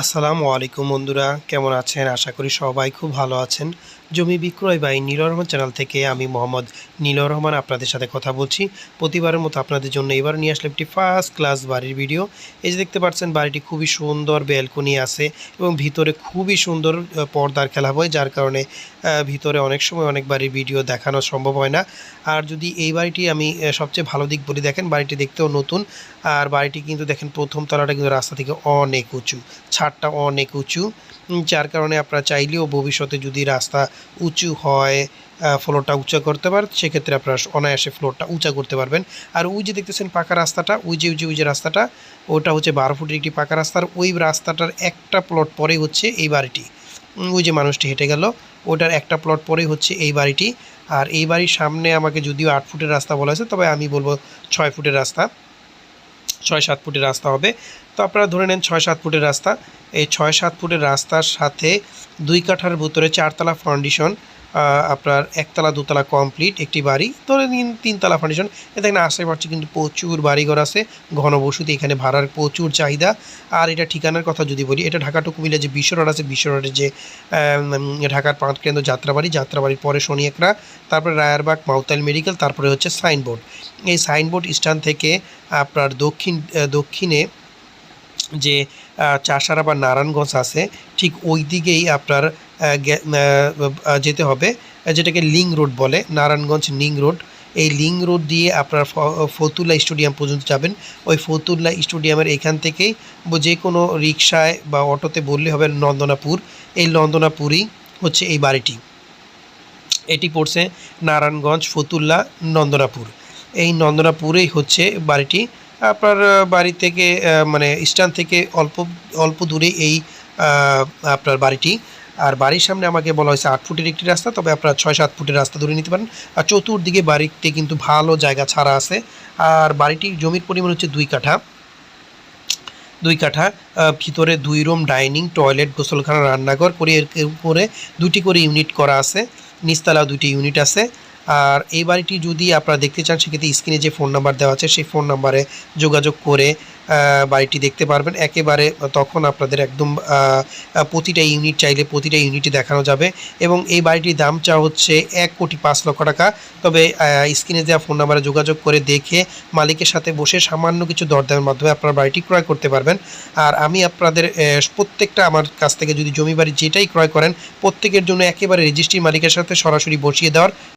আসসালামু আলাইকুম বন্ধুরা কেমন আছেন? আশা করি সবাই খুব ভালো আছেন। জমি বিক্রয় বাই নীলর রহমান চ্যানেল থেকে আমি মোহাম্মদ নীলর রহমান আপনাদের সাথে কথা বলছি। প্রতিবারের মতো আপনাদের জন্য এবার নিয়ে আসলে একটি ফার্স্ট ক্লাস বাড়ির ভিডিও এই যে দেখতে পাচ্ছেন, বাড়িটি খুবই সুন্দর ব্যালকনি আছে এবং ভিতরে খুবই সুন্দর পর্দার খেলা হয়, যার কারণে ভিতরে অনেক সময় অনেক বাড়ির ভিডিও দেখানো সম্ভব হয় না। আর যদি এই বাড়িটি আমি সবচেয়ে ভালো দিক বলি, দেখেন বাড়িটি দেখতেও নতুন। আর বাড়িটি কিন্তু দেখেন প্রথম তলাটা কিন্তু রাস্তা থেকে অনেক উঁচু, ছাদটা অনেক উঁচু। যার কারণে আপনারা চাইলেও ভবিষ্যতে যদি রাস্তা উঁচু হয় ফ্লোরটা উঁচা করতে পারেন, সেক্ষেত্রে আপনারা অনায়াসে ফ্লোরটা উঁচা করতে পারবেন। আর ওই যে দেখতেছেন পাকা রাস্তাটা, ওই যে ওই যে ওই যে রাস্তাটা, ওটা হচ্ছে বারো ফুটের একটি পাকা রাস্তার ওই রাস্তাটার একটা প্লট পরেই হচ্ছে এই বাড়িটি। ওই যে মানুষটি হেঁটে গেল, ওটার একটা প্লট পরেই হচ্ছে এই বাড়িটি। আর এই বাড়ির সামনে আমাকে যদিও আট ফুটের রাস্তা বলা হয়েছে, তবে আমি বলব ছয় ফুটের রাস্তা, ছয় সাত ফুটের রাস্তা হবে। তো আপনারা ধরে নেন ছয় সাত ফুটের রাস্তা। এই ছয় সাত ফুটের রাস্তার সাথে দুই কাঠার ভিতরে চারতলা ফাউন্ডেশন আপনার একতলা, দুতলা কমপ্লিট একটি বাড়ি। ধরে নিন তিনতলা ফাউন্ডেশন এ দেখেন আশেপাশে কিন্তু প্রচুর বাড়িঘর আছে ঘনবসতি এখানে ভাড়ার প্রচুর চাহিদা। আর এটা ঠিকানার কথা যদি বলি, এটা ঢাকা টু কুমিল্লা যে বিশ্ব রোড আছে বিশ্ব রোডের যে ঢাকার পাঁচ কেন্দ্র যাত্রাবাড়ি, যাত্রাবাড়ির পরে শনি একরা তারপরে রায়ারবাগ মাউতাইল মেডিকেল, তারপরে হচ্ছে সাইনবোর্ড। এই সাইনবোর্ড স্ট্যান্ড থেকে আপনার দক্ষিণ দক্ষিণে যে চাষারা বা নারায়ণগঞ্জ আছে, ঠিক ওই দিকেই আপনার যেতে হবে যেটাকে লিং রোড বলে, নারায়ণগঞ্জ লিং রোড। এই লিং রোড দিয়ে আপনার ফতুল্লা স্টেডিয়াম পর্যন্ত যাবেন। ওই ফতুল্লা স্টেডিয়ামের এখান থেকেই যে কোনো রিক্সায় বা অটোতে বললে হবে নন্দনাপুর। এই নন্দনাপুরই হচ্ছে এই বাড়িটি। এটি পড়ছে নারায়ণগঞ্জ, ফতুল্লা, নন্দনাপুর। এই নন্দনাপুরেই হচ্ছে বাড়িটি। আপনার বাড়ি থেকে মানে স্ট্যান্ড থেকে অল্প অল্প দূরে এই আপনার বাড়িটি। আর বাড়ির সামনে আমাকে বলা হয়েছে আট ফুটের একটি রাস্তা, তবে আপনারা ছয়, সাত ফুটের রাস্তা ধরে নিতে পারেন। আর চতুর্দিকে বাড়িতে কিন্তু ভালো জায়গা ছাড়া আছে। আর বাড়িটির জমির পরিমাণ হচ্ছে দুই কাঠা। দুই কাঠা ভিতরে দুই রুম, ডাইনিং, টয়লেট, গোসলখানা, রান্নাঘর, করে এর উপরে দুটি করে ইউনিট করা আছে। নিচতলা দুটি ইউনিট আছে। আর এই বাড়িটি যদি আপনারা দেখতে চান, সেক্ষেত্রে স্ক্রিনে যে ফোন নাম্বার দেওয়া আছে, সেই ফোন নাম্বারে যোগাযোগ করে বাড়িটি দেখতে পারবেন। একেবারে তখন আপনাদের একদম প্রতিটা ইউনিট চাইলে প্রতিটা ইউনিটই দেখানো যাবে এবং এই বাড়িটির দাম চা হচ্ছে এক কোটি পাঁচ লক্ষ টাকা। তবে স্ক্রিনে দেওয়া ফোন নাম্বারে যোগাযোগ করে দেখে মালিকের সাথে বসে সামান্য কিছু দরদামের মাধ্যমে আপনার বাড়িটি ক্রয় করতে পারবেন। আর আমি আপনাদের প্রত্যেকটা আমার কাছ থেকে যদি জমি বাড়ি যেটাই ক্রয় করেন, প্রত্যেকের জন্য একেবারে রেজিস্ট্রি মালিকের সাথে সরাসরি বসিয়ে দেওয়ার